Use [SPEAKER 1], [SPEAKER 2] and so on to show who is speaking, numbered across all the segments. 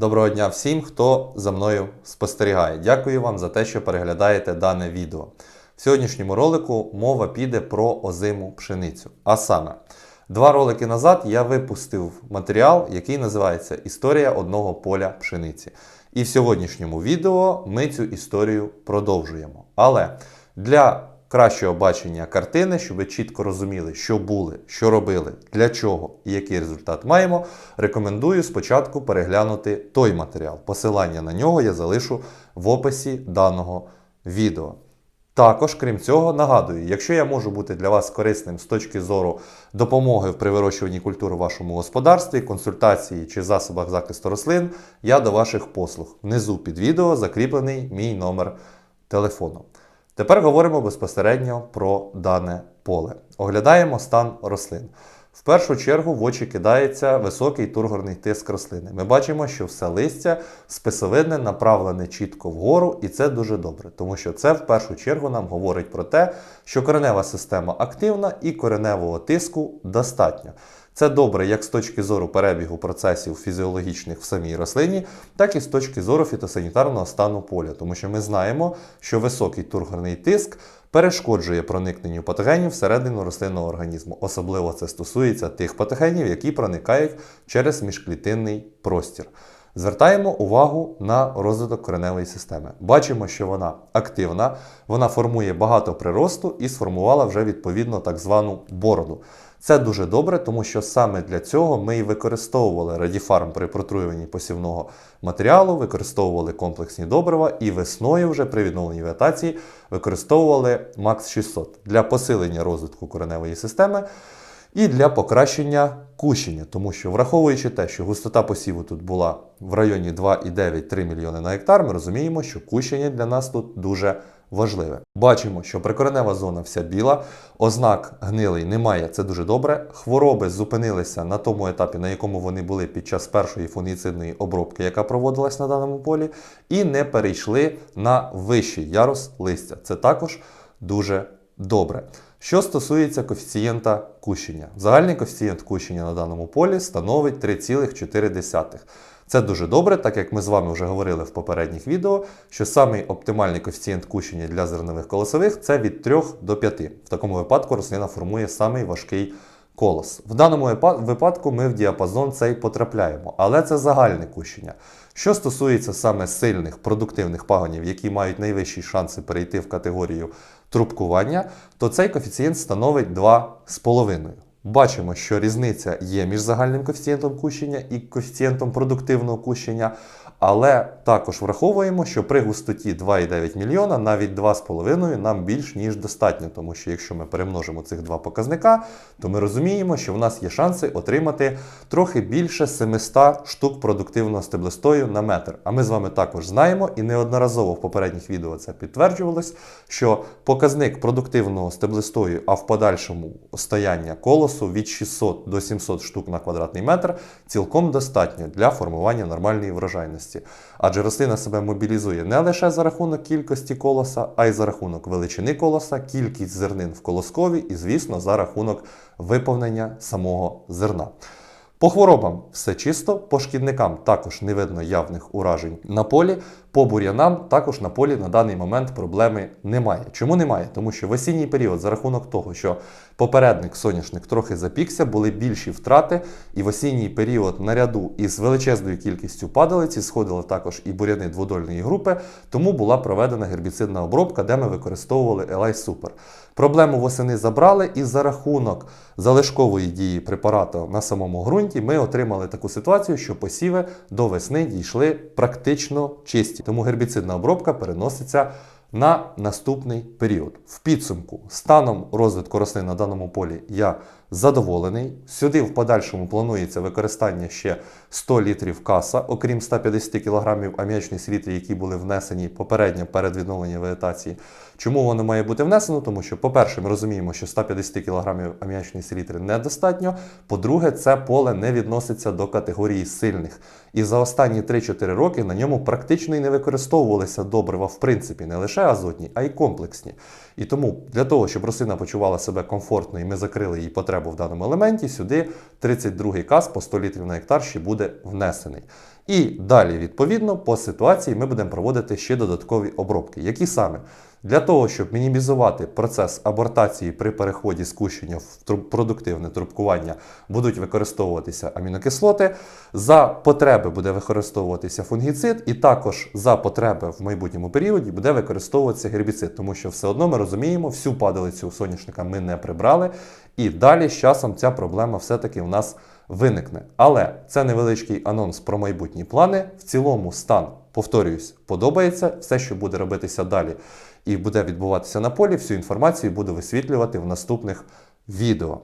[SPEAKER 1] Доброго дня всім, хто за мною спостерігає. Дякую вам за те, що переглядаєте дане відео. В сьогоднішньому ролику мова піде про озиму пшеницю. А саме, два ролики назад я випустив матеріал, який називається Історія одного поля пшениці. І в сьогоднішньому відео ми цю історію продовжуємо. Але для кращого бачення картини, щоб ви чітко розуміли, що були, що робили, для чого і який результат маємо, рекомендую спочатку переглянути той матеріал. Посилання на нього я залишу в описі даного відео. Також, крім цього, нагадую, якщо я можу бути для вас корисним з точки зору допомоги при вирощуванні культур у вашому господарстві, консультації чи засобах захисту рослин, я до ваших послуг. Внизу під відео закріплений мій номер телефону. Тепер говоримо безпосередньо про дане поле. Оглядаємо стан рослин. В першу чергу в очі кидається високий тургорний тиск рослини. Ми бачимо, що все листя списовидне направлене чітко вгору, і це дуже добре, тому що це в першу чергу нам говорить про те, що коренева система активна і кореневого тиску достатньо. Це добре як з точки зору перебігу процесів фізіологічних в самій рослині, так і з точки зору фітосанітарного стану поля, тому що ми знаємо, що високий тургорний тиск перешкоджує проникненню патогенів всередину рослинного організму. Особливо це стосується тих патогенів, які проникають через міжклітинний простір. Звертаємо увагу на розвиток кореневої системи. Бачимо, що вона активна, вона формує багато приросту і сформувала вже відповідно так звану бороду. Це дуже добре, тому що саме для цього ми і використовували радіфарм при протруюванні посівного матеріалу, використовували комплексні добрива і весною вже при відновленні вегетації використовували Макс 600 для посилення розвитку кореневої системи і для покращення кущення, тому що враховуючи те, що густота посіву тут була в районі 2,9-3 мільйони на гектар, ми розуміємо, що кущення для нас тут дуже важливе. Бачимо, що прикоренева зона вся біла, ознак гнилий немає, це дуже добре. Хвороби зупинилися на тому етапі, на якому вони були під час першої фунгіцидної обробки, яка проводилась на даному полі, і не перейшли на вищий ярус листя. Це також дуже добре. Що стосується коефіцієнта кущення, загальний коефіцієнт кущення на даному полі становить 3,4. Це дуже добре, так як ми з вами вже говорили в попередніх відео, що самий оптимальний коефіцієнт кущення для зернових колосових це від 3 до 5. В такому випадку рослина формує самий важкий колос. В даному випадку ми в діапазон цей потрапляємо, але це загальне кущення. Що стосується саме сильних продуктивних пагонів, які мають найвищі шанси перейти в категорію трубкування, то цей коефіцієнт становить 2,5. Бачимо, що різниця є між загальним коефіцієнтом кущення і коефіцієнтом продуктивного кущення, але також враховуємо, що при густоті 2,9 мільйона навіть 2,5 нам більш ніж достатньо, тому що якщо ми перемножимо цих два показника, то ми розуміємо, що в нас є шанси отримати трохи більше 700 штук продуктивного стеблистою на метр. А ми з вами також знаємо і неодноразово в попередніх відео це підтверджувалось, що показник продуктивного стеблистою, а в подальшому стояння колосу від 600 до 700 штук на квадратний метр цілком достатньо для формування нормальної врожайності. Адже рослина себе мобілізує не лише за рахунок кількості колоса, а й за рахунок величини колоса, кількість зернин в колоскові і, звісно, за рахунок виповнення самого зерна. По хворобам все чисто, по шкідникам також не видно явних уражень на полі. По бур'янам також на полі на даний момент проблеми немає. Чому немає? Тому що в осінній період, за рахунок того, що попередник соняшник трохи запікся, були більші втрати, і в осінній період наряду із величезною кількістю падалиці сходили також і буряни дводольної групи, тому була проведена гербіцидна обробка, де ми використовували Елай Супер. Проблему восени забрали, і за рахунок залишкової дії препарату на самому ґрунті ми отримали таку ситуацію, що посіви до весни дійшли практично чисті. Тому гербіцидна обробка переноситься на наступний період. В підсумку, станом розвитку рослин на даному полі я задоволений. Сюди в подальшому планується використання ще 100 літрів каса, окрім 150 кг аміачної селітри, які були внесені попередньо перед відновленням вегетації. Чому воно має бути внесено? Тому що, по-перше, ми розуміємо, що 150 кг аміачної селітри недостатньо. По-друге, це поле не відноситься до категорії сильних. І за останні 3-4 роки на ньому практично і не використовувалися добрива, в принципі, не лише азотні, а й комплексні. І тому для того, щоб рослина почувала себе комфортно і ми закрили її потребу в даному елементі, сюди 32-й каз по 100 літрів на гектар ще буде внесений. І далі, відповідно, по ситуації ми будемо проводити ще додаткові обробки. Які саме? Для того, щоб мінімізувати процес абортації при переході з кущення в продуктивне трубкування, будуть використовуватися амінокислоти. За потреби буде використовуватися фунгіцид, і також за потреби в майбутньому періоді буде використовуватися гербіцид, тому що все одно ми розуміємо, всю падалицю соняшника ми не прибрали, і далі з часом ця проблема все-таки в нас виникне. Але це невеличкий анонс про майбутні плани. В цілому стан, повторююсь, подобається. Все, що буде робитися далі і буде відбуватися на полі, всю інформацію буду висвітлювати в наступних відео.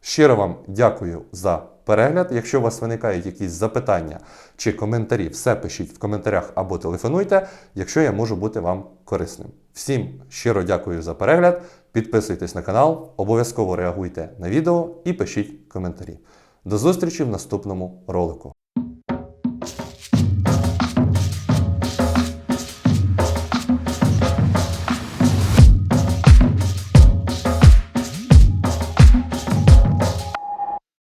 [SPEAKER 1] Щиро вам дякую за перегляд. Якщо у вас виникають якісь запитання чи коментарі, все пишіть в коментарях або телефонуйте, якщо я можу бути вам корисним. Всім щиро дякую за перегляд. Підписуйтесь на канал, обов'язково реагуйте на відео і пишіть коментарі. До зустрічі в наступному ролику.